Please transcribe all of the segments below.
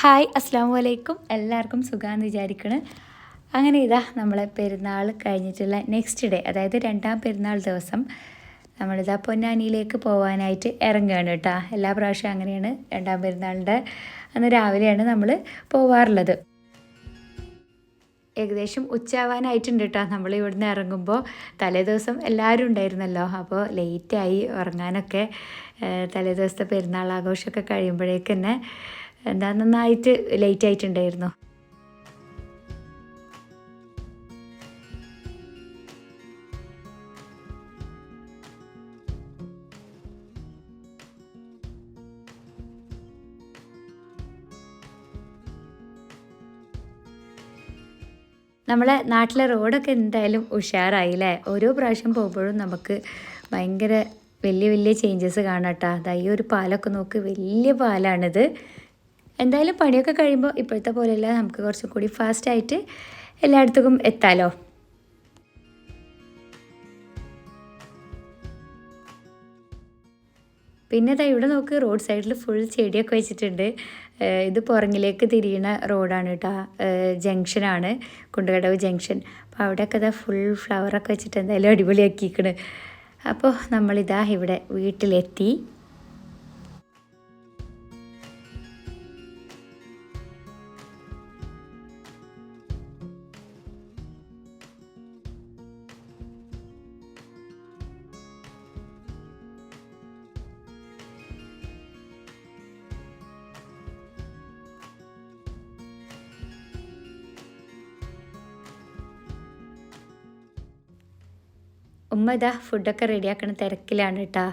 Hi അസ്സാം വലൈക്കും എല്ലാവർക്കും സുഖമാണെന്ന് വിചാരിക്കണ്. അങ്ങനെ ഇതാ നമ്മളെ പെരുന്നാൾ കഴിഞ്ഞിട്ടുള്ള നെക്സ്റ്റ് ഡേ അതായത് രണ്ടാം പെരുന്നാൾ ദിവസം നമ്മളിതാ പൊന്നാനിയിലേക്ക് പോകാനായിട്ട് ഇറങ്ങുകയാണ് കേട്ടോ എല്ലാ പ്രാവശ്യവും അങ്ങനെയാണ് രണ്ടാം പെരുന്നാളിന്റെ അന്ന് രാവിലെയാണ് നമ്മൾ പോവാറുള്ളത്. ഏകദേശം ഉച്ചയാവാനായിട്ടുണ്ട് കേട്ടോ നമ്മൾ ഇവിടുന്ന് ഇറങ്ങുമ്പോൾ തലേ ദിവസം എല്ലാവരും ഉണ്ടായിരുന്നല്ലോ. അപ്പോൾ ലേറ്റായി ഉറങ്ങാനൊക്കെ തലേ ദിവസത്തെ പെരുന്നാൾ ആഘോഷമൊക്കെ കഴിയുമ്പോഴേക്ക് തന്നെ എന്താ നന്നായിട്ട് ലേറ്റ് ആയിട്ടുണ്ടായിരുന്നു. നമ്മളെ നാട്ടിലെ റോഡൊക്കെ എന്തായാലും ഉഷാറായില്ലേ? ഓരോ പ്രാവശ്യം പോകുമ്പോഴും നമുക്ക് ഭയങ്കര വലിയ വലിയ ചേഞ്ചസ് കാണാം കേട്ടോ അതാ ഒരു പാലൊക്കെ നോക്ക് വലിയ പാലാണിത്. എന്തായാലും പണിയൊക്കെ കഴിയുമ്പോൾ ഇപ്പോഴത്തെ പോലെയല്ല നമുക്ക് കുറച്ചും കൂടി ഫാസ്റ്റായിട്ട് എല്ലായിടത്തേക്കും എത്താലോ? പിന്നെ ദാ ഇവിടെ നോക്ക് റോഡ് സൈഡിൽ ഫുൾ ചെടിയൊക്കെ വെച്ചിട്ടുണ്ട്. ഇത് പുറങ്ങിലേക്ക് തിരിയണ റോഡാണ് കേട്ടോ ജംഗ്ഷനാണ് കുണ്ടുകടവ് ജംഗ്ഷൻ അപ്പോൾ അവിടെയൊക്കെ ഇതാ ഫുൾ ഫ്ലവറൊക്കെ വെച്ചിട്ട് എന്തായാലും അടിപൊളിയാക്കിയിരിക്കണ്. അപ്പോൾ നമ്മളിതാ ഇവിടെ വീട്ടിലെത്തി. ഉമ്മ ഇതാ ഫുഡൊക്കെ റെഡിയാക്കണ തിരക്കിലാണ് കേട്ടാ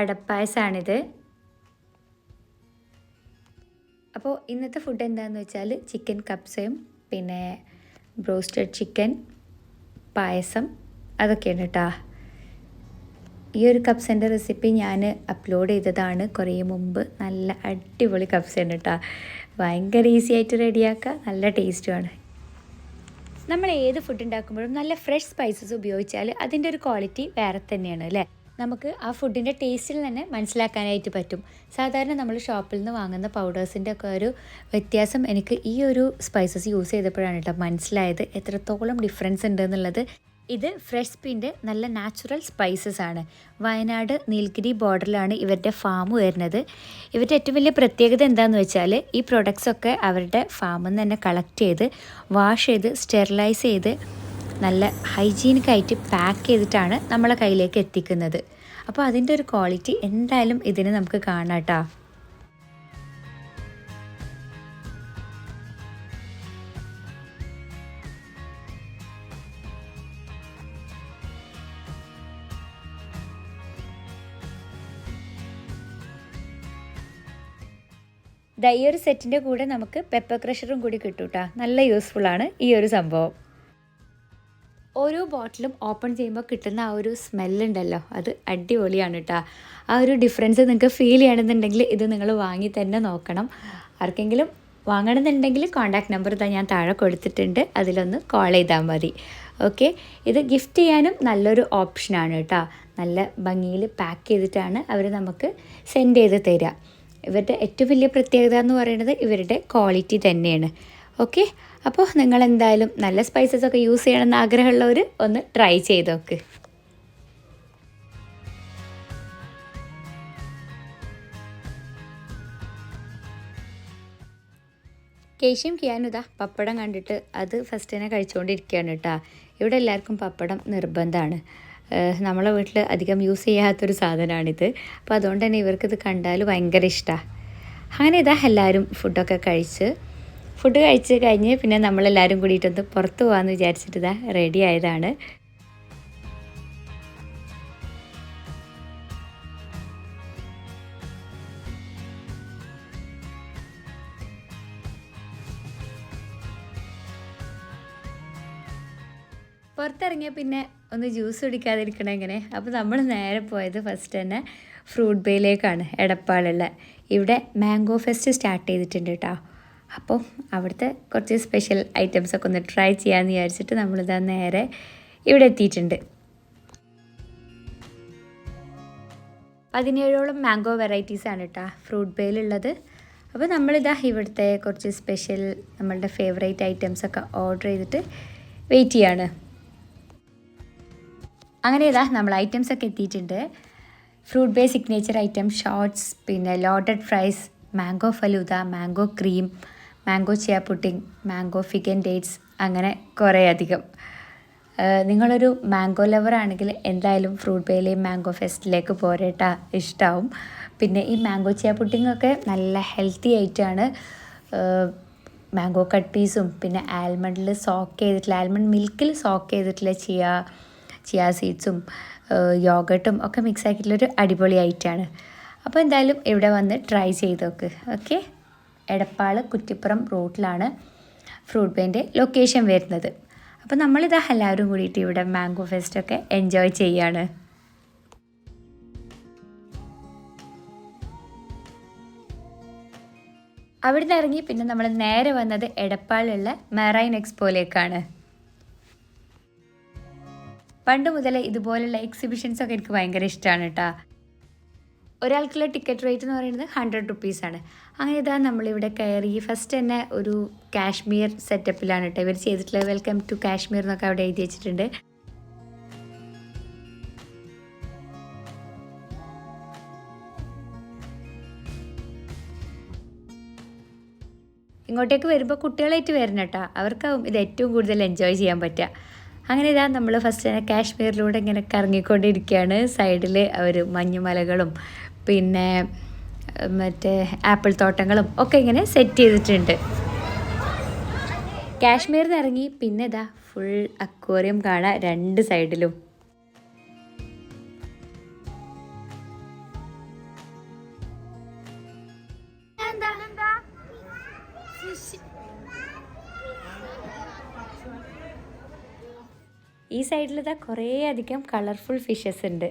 അടപ്പായസാണിത്. അപ്പോൾ ഇന്നത്തെ ഫുഡ് എന്താണെന്ന് വെച്ചാൽ ചിക്കൻ കപ്സയും പിന്നെ ബ്രോസ്റ്റഡ് ചിക്കൻ പായസം അതൊക്കെയാണ് കേട്ടോ ഈ ഒരു കപ്സന്റെ റെസിപ്പി ഞാൻ അപ്ലോഡ് ചെയ്തതാണ് കുറേ മുമ്പ്. നല്ല അടിപൊളി കപ്സാണ് കേട്ടോ ഭയങ്കര ഈസി ആയിട്ട് റെഡിയാക്കുക നല്ല ടേസ്റ്റുമാണ് നമ്മൾ ഏത് ഫുഡ് ഉണ്ടാക്കുമ്പോഴും നല്ല ഫ്രഷ് സ്പൈസസ് ഉപയോഗിച്ചാൽ അതിന്റെ ഒരു ക്വാളിറ്റി വേറെ തന്നെയാണ് അല്ലേ? നമുക്ക് ആ ഫുഡിന്റെ ടേസ്റ്റിൽ തന്നെ മനസ്സിലാക്കാനായിട്ട് പറ്റും. സാധാരണ നമ്മൾ ഷോപ്പിൽ നിന്ന് വാങ്ങുന്ന പൗഡേഴ്സിന്റെ ഒക്കെ ഒരു വ്യത്യാസം എനിക്ക് ഈ ഒരു സ്പൈസസ് യൂസ് ചെയ്തപ്പോഴാണ് കേട്ടോ മനസ്സിലായത്. എത്രത്തോളം ഡിഫറൻസ് ഉണ്ട് എന്നുള്ളത് ഇത് ഫ്രഷ് സ്പിന്റെ നല്ല നാച്ചുറൽ സ്പൈസസ് ആണ്. വയനാട് നീൽഗിരി ബോർഡറിലാണ് ഇവരുടെ ഫാം വരുന്നത്. ഇവരുടെ ഏറ്റവും വലിയ പ്രത്യേകത എന്താണെന്ന് വെച്ചാൽ ഈ പ്രൊഡക്ട്സ് ഒക്കെ അവരുടെ ഫാമിൽ നിന്ന് തന്നെ കളക്ട് ചെയ്ത് വാഷ് ചെയ്ത് സ്റ്റെറിലൈസ് ചെയ്ത് നല്ല ഹൈജീനിക്കായിട്ട് പാക്ക് ചെയ്തിട്ടാണ് നമ്മളെ കയ്യിലേക്ക് എത്തിക്കുന്നത്. അപ്പോൾ അതിന്റെ ഒരു ക്വാളിറ്റി എന്തായാലും ഇതിന് നമുക്ക് കാണാം കേട്ടോ. ദാ ഈ ഒരു സെറ്റിന്റെ കൂടെ നമുക്ക് പെപ്പർ ക്രഷറും കൂടി കിട്ടും കേട്ടോ നല്ല ആണ് ഈ ഒരു സംഭവം. ഓരോ ബോട്ടിലും ഓപ്പൺ ചെയ്യുമ്പോൾ കിട്ടുന്ന ആ ഒരു സ്മെല്ലുണ്ടല്ലോ അത് അടിപൊളിയാണ് കേട്ടോ ആ ഒരു ഡിഫറൻസ് നിങ്ങൾക്ക് ഫീൽ ചെയ്യണമെന്നുണ്ടെങ്കിൽ ഇത് നിങ്ങൾ വാങ്ങി തന്നെ നോക്കണം. ആർക്കെങ്കിലും വാങ്ങണമെന്നുണ്ടെങ്കിൽ കോൺടാക്ട് നമ്പർ ഇതാ ഞാൻ താഴെ കൊടുത്തിട്ടുണ്ട്. അതിലൊന്ന് കോൾ ചെയ്താൽ മതി. ഓക്കെ ഇത് ഗിഫ്റ്റ് ചെയ്യാനും നല്ലൊരു ഓപ്ഷനാണ് കേട്ടോ നല്ല ഭംഗിയിൽ പാക്ക് ചെയ്തിട്ടാണ് അവർ നമുക്ക് സെൻഡ് ചെയ്ത് തരിക ഇവരുടെ ഏറ്റവും വലിയ പ്രത്യേകത എന്ന് പറയുന്നത് ഇവരുടെ ക്വാളിറ്റി തന്നെയാണ്. ഓക്കെ അപ്പോൾ നിങ്ങൾ എന്തായാലും നല്ല സ്പൈസസ് ഒക്കെ യൂസ് ചെയ്യണമെന്ന് ആഗ്രഹമുള്ളവർ ഒന്ന് ട്രൈ ചെയ്ത് നോക്ക്. കേശ്യം കിയാനുതാ പപ്പടം കണ്ടിട്ട് അത് ഫസ്റ്റ് തന്നെ കഴിച്ചുകൊണ്ടിരിക്കുകയാണ് കേട്ടോ. ഇവിടെ എല്ലാവർക്കും പപ്പടം നിർബന്ധമാണ്. നമ്മളെ വീട്ടിൽ അധികം യൂസ് ചെയ്യാത്തൊരു സാധനമാണിത് അപ്പോൾ അതുകൊണ്ട് തന്നെ ഇവർക്കിത് കണ്ടാൽ ഭയങ്കര ഇഷ്ടമാണ് അങ്ങനെ ഇതാ എല്ലാവരും ഫുഡൊക്കെ കഴിച്ച്. ഫുഡ് കഴിച്ച് കഴിഞ്ഞ് പിന്നെ നമ്മളെല്ലാവരും കൂടിയിട്ടൊന്ന് പുറത്ത് പോകാമെന്ന് വിചാരിച്ചിട്ട് ഇതാ റെഡി ആയതാണ്. പുറത്തിറങ്ങിയ പിന്നെ ഒന്ന് ജ്യൂസ് കുടിക്കാതിരിക്കണം എങ്ങനെ? അപ്പോൾ നമ്മൾ നേരെ പോയത് ഫസ്റ്റ് തന്നെ ഫ്രൂട്ട് ബേയിലേക്കാണ് എടപ്പാളുള്ള ഇവിടെ മാംഗോ ഫെസ്റ്റ് സ്റ്റാർട്ട് ചെയ്തിട്ടുണ്ട് കേട്ടോ അപ്പോൾ അവിടുത്തെ കുറച്ച് സ്പെഷ്യൽ ഐറ്റംസൊക്കെ ഒന്ന് ട്രൈ ചെയ്യാമെന്ന് വിചാരിച്ചിട്ട് നമ്മളിതാ നേരെ ഇവിടെ എത്തിയിട്ടുണ്ട്. പതിനേഴോളം മാംഗോ വെറൈറ്റീസ് ആണ് കേട്ടോ ഫ്രൂട്ട് ബേയിലുള്ളത് അപ്പോൾ നമ്മളിതാ ഇവിടുത്തെ കുറച്ച് സ്പെഷ്യൽ നമ്മളുടെ ഫേവറേറ്റ് ഐറ്റംസൊക്കെ ഓർഡർ ചെയ്തിട്ട് വെയിറ്റ് ചെയ്യാണ്. അങ്ങനെ ഇതാ നമ്മൾ ഐറ്റംസ് ഒക്കെ എത്തിയിട്ടുണ്ട്. Fruit base signature item shorts പിന്നെ loaded fries mango falooda mango cream mango chia pudding mango fig and dates അങ്ങനെ കുറേ അധികം. നിങ്ങളൊരു മാംഗോ ലവർ ആണെങ്കിൽ എന്തായാലും ഫ്രൂട്ട് ബേയിലെയും മാംഗോ ഫെസ്റ്റിലേക്ക് പോരേട്ടാ ഇഷ്ടമാവും പിന്നെ ഈ മാംഗോ ചിയ പുട്ടിംഗ് ഒക്കെ നല്ല ഹെൽത്തി ആയിട്ടാണ് മാംഗോ കട്ട് പീസും പിന്നെ ആൽമണ്ടിൽ സോക്ക് ചെയ്തിട്ടുള്ള ആൽമണ്ട് മിൽക്കിൽ സോക്ക് ചെയ്തിട്ടുള്ള ചിയ ചിയ സീഡ്സും യോഗട്ടും ഒക്കെ മിക്സ് ആക്കിയിട്ടുള്ളൊരു അടിപൊളി ഐറ്റമാണ്. അപ്പോൾ എന്തായാലും ഇവിടെ വന്ന് ട്രൈ ചെയ്ത് നോക്ക്. ഓക്കെ എടപ്പാൾ കുറ്റിപ്പുറം റോട്ടിലാണ് ഫ്രൂട്ട് ബേന്റെ ലൊക്കേഷൻ വരുന്നത്. അപ്പോൾ നമ്മളിതാ എല്ലാവരും കൂടിയിട്ട് ഇവിടെ മാംഗോ ഫെസ്റ്റൊക്കെ എൻജോയ് ചെയ്യാണ്. അവിടുന്ന് ഇറങ്ങി പിന്നെ നമ്മൾ നേരെ വന്നത് എടപ്പാളിലുള്ള മെറൈൻ എക്സ്പോയിലേക്കാണ് പണ്ട് മുതലേ ഇതുപോലുള്ള എക്സിബിഷൻസ് ഒക്കെ എനിക്ക് ഭയങ്കര ഇഷ്ടമാണ് കേട്ടോ. ഒരാൾക്കുള്ള ടിക്കറ്റ് റേറ്റ് എന്ന് പറയുന്നത് ഹൺഡ്രഡ് റുപ്പീസാണ് അങ്ങനെ ഇതാ നമ്മളിവിടെ കയറി ഫസ്റ്റ് തന്നെ ഒരു കാശ്മീർ സെറ്റപ്പിലാണ് കേട്ടോ. ഇവർ ചെയ്തിട്ടുള്ള വെൽക്കം ടു കാശ്മീർ എന്നൊക്കെ അവിടെ എഴുതി വെച്ചിട്ടുണ്ട്. ഇങ്ങോട്ടേക്ക് വരുമ്പോൾ കുട്ടികളായിട്ട് വരണം കേട്ടോ. അവർക്കാവും ഇത് ഏറ്റവും കൂടുതൽ എൻജോയ് ചെയ്യാൻ പറ്റുക. അങ്ങനെ ഇതാ നമ്മൾ ഫസ്റ്റ് തന്നെ കാശ്മീരിലൂടെ ഇങ്ങനെ കറങ്ങിക്കൊണ്ടിരിക്കുകയാണ് സൈഡിൽ അവർ മഞ്ഞുമലകളും പിന്നെ മറ്റേ ആപ്പിൾ തോട്ടങ്ങളും ഒക്കെ ഇങ്ങനെ സെറ്റ് ചെയ്തിട്ടുണ്ട്. കാശ്മീരിൽ നിന്ന് ഇറങ്ങി പിന്നെ ഇതാ ഫുൾ അക്വേറിയം കാണാം രണ്ട് സൈഡിലും ഈ സൈഡിൽ ഇതാ കുറേ അധികം കളർഫുൾ ഫിഷസ് ഉണ്ട്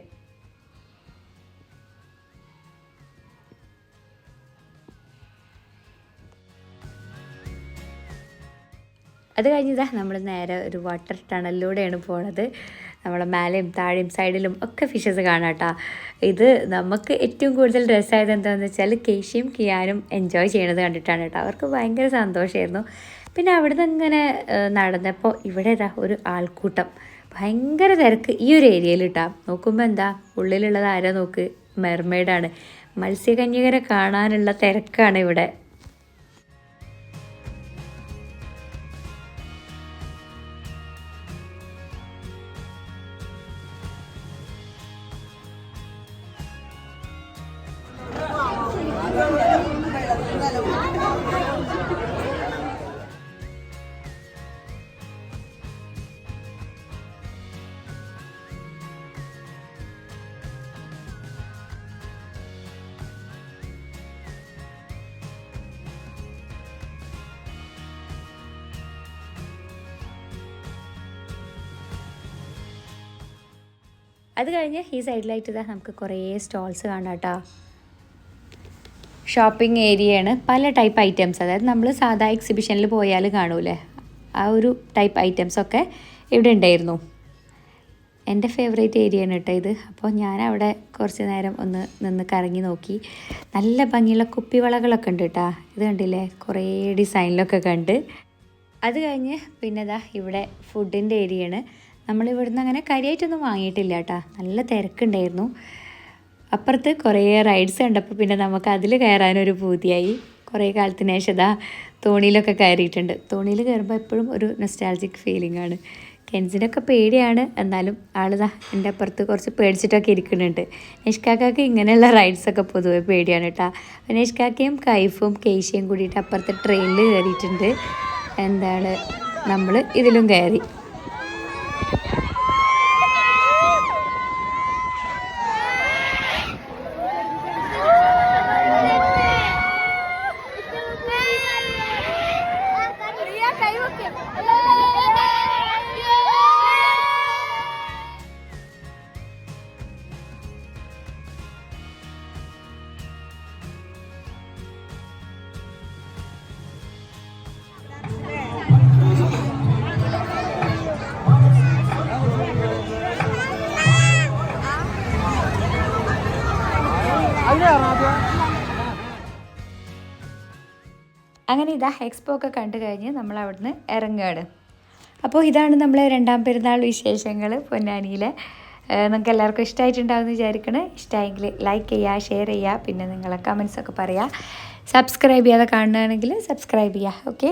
അത് കഴിഞ്ഞിതാ നമ്മൾ നേരെ ഒരു വാട്ടർ ടണലിലൂടെയാണ് പോണത്. നമ്മളെ മേലെയും താഴെയും സൈഡിലും ഒക്കെ ഫിഷസ് കാണാം കേട്ടോ ഇത് നമുക്ക് ഏറ്റവും കൂടുതൽ രസമായത് എന്താണെന്ന് വെച്ചാൽ കേശിയും കിയാനും എൻജോയ് ചെയ്യണത് കണ്ടിട്ടാണ് കേട്ടോ അവർക്ക് ഭയങ്കര സന്തോഷമായിരുന്നു പിന്നെ അവിടുന്ന് ഇങ്ങനെ നടന്നപ്പോൾ ഇവിടെ ഒരു ആൾക്കൂട്ടം. ഭയങ്കര തിരക്ക് ഈ ഒരു ഏരിയയിൽ ഇട്ടാ നോക്കുമ്പോൾ എന്താ ഉള്ളിലുള്ളത് ആരാ നോക്ക്? മെർമെയ്ഡാണ് മത്സ്യകന്യകരെ കാണാനുള്ള തിരക്കാണ് ഇവിടെ. അത് കഴിഞ്ഞ് ഈ സൈഡിലായിട്ട് ഇതാ നമുക്ക് കുറേ സ്റ്റോൾസ് കാണാം കേട്ടോ. ഷോപ്പിംഗ് ഏരിയയാണ് പല ടൈപ്പ് ഐറ്റംസ് അതായത് നമ്മൾ സാധാ എക്സിബിഷനിൽ പോയാൽ കാണൂലേ? ആ ഒരു ടൈപ്പ് ഐറ്റംസ് ഒക്കെ ഇവിടെ ഉണ്ടായിരുന്നു. എന്റെ ഫേവറേറ്റ് ഏരിയ ആണ് കേട്ടോ ഇത്. അപ്പോൾ ഞാൻ അവിടെ കുറച്ച് നേരം ഒന്ന് നിന്ന് കറങ്ങി നോക്കി. നല്ല ഭംഗിയുള്ള കുപ്പിവളകളൊക്കെ ഉണ്ട് കേട്ടോ. ഇത് കണ്ടില്ലേ? കുറേ ഡിസൈനിലൊക്കെ കണ്ട്. അത് കഴിഞ്ഞ് പിന്നെ ഇതാ ഇവിടെ ഫുഡിന്റെ ഏരിയയാണ് നമ്മൾ ഇവിടുന്ന് അങ്ങനെ കാര്യമായിട്ടൊന്നും വാങ്ങിയിട്ടില്ല കേട്ടോ നല്ല തിരക്കുണ്ടായിരുന്നു. അപ്പുറത്ത് കുറേ റൈഡ്സ് കണ്ടപ്പോൾ പിന്നെ നമുക്ക് അതിൽ കയറാനൊരു പൂതിയായി. കുറേ കാലത്തിന് ശേഷം ഇതാ തോണിയിലൊക്കെ കയറിയിട്ടുണ്ട്. തോണിയിൽ കയറുമ്പോൾ എപ്പോഴും ഒരു നൊസ്റ്റാൾജിക് ഫീലിംഗ് ആണ്. കെൻസിനൊക്കെ പേടിയാണ്. എന്നാലും ആളിതാ എന്റെ അപ്പുറത്ത് കുറച്ച് പേടിച്ചിട്ടൊക്കെ ഇരിക്കുന്നുണ്ട്. നിഷ്കാക്കാക്ക് ഇങ്ങനെയുള്ള റൈഡ്സൊക്കെ പൊതുവെ പേടിയാണ് കേട്ടോ. അപ്പോൾ നിഷ്കാക്കയും കൈഫും കേശയും കൂടിയിട്ട് അപ്പുറത്തെ ട്രെയിനിൽ കയറിയിട്ടുണ്ട്. എന്താണ്? നമ്മൾ ഇതിലും കയറി. അങ്ങനെ ഇതാ എക്സ്പോ ഒക്കെ കണ്ടു കഴിഞ്ഞ് നമ്മൾ അവിടുന്ന് ഇറങ്ങുകയാണ്. അപ്പോൾ ഇതാണ് നമ്മളെ രണ്ടാം പെരുന്നാൾ വിശേഷങ്ങൾ പൊന്നാനിയിലെ. നിങ്ങൾക്ക് എല്ലാവർക്കും ഇഷ്ടമായിട്ടുണ്ടാവുമെന്ന് വിചാരിക്കണേ. ഇഷ്ടമായെങ്കിൽ ലൈക്ക് ചെയ്യുക ഷെയർ ചെയ്യുക പിന്നെ നിങ്ങളെ കമൻസൊക്കെ പറയുക. സബ്സ്ക്രൈബ് ചെയ്യാതെ കാണുകയാണെങ്കിൽ സബ്സ്ക്രൈബ് ചെയ്യുക ഓക്കെ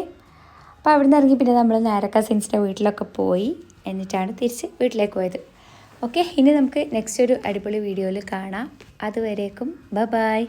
അപ്പോൾ അവിടുന്ന് ഇറങ്ങി പിന്നെ നമ്മൾ നേരെ കസിൻസിന്റെ വീട്ടിലൊക്കെ പോയി എന്നിട്ടാണ് തിരിച്ച് വീട്ടിലേക്ക് പോയത്. ഓക്കെ ഇനി നമുക്ക് നെക്സ്റ്റ് ഒരു അടിപൊളി വീഡിയോയിൽ കാണാം. അതുവരേക്കും ബ ബായ്